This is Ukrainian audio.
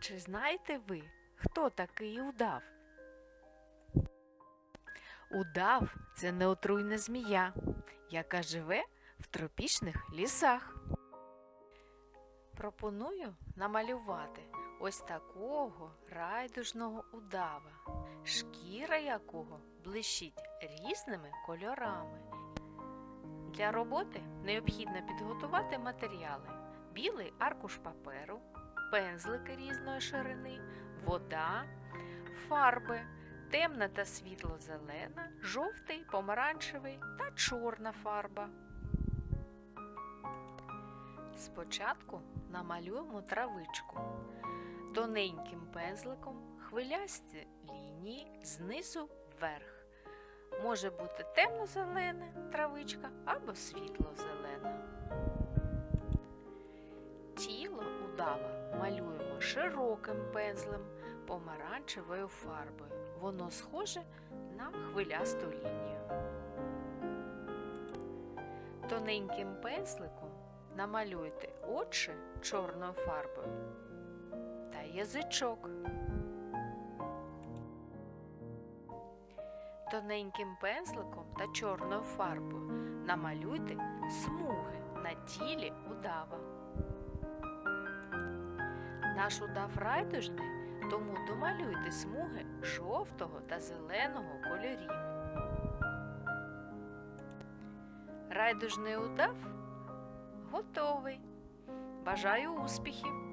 чи знаєте ви, хто такий удав? Удав це неотруйна змія, яка живе в тропічних лісах. Пропоную намалювати ось такого райдужного удава, шкіра якого блищить різними кольорами. Для роботи необхідно підготувати матеріали: білий аркуш паперу, пензлики різної ширини, вода, фарби, темна та світло-зелена, жовтий, помаранчевий та чорна фарба. Спочатку намалюємо травичку. Тоненьким пензликом хвилясті лінії знизу вверх. Може бути темно-зелена травичка або світло-зелена. Малюємо широким пензлем помаранчевою фарбою. Воно схоже на хвилясту лінію. Тоненьким пензликом намалюйте очі чорною фарбою та язичок. Тоненьким пензликом та чорною фарбою намалюйте смуги на тілі удава. Наш удав райдужний, тому домалюйте смуги жовтого та зеленого кольорів. Райдужний удав готовий. Бажаю успіхів!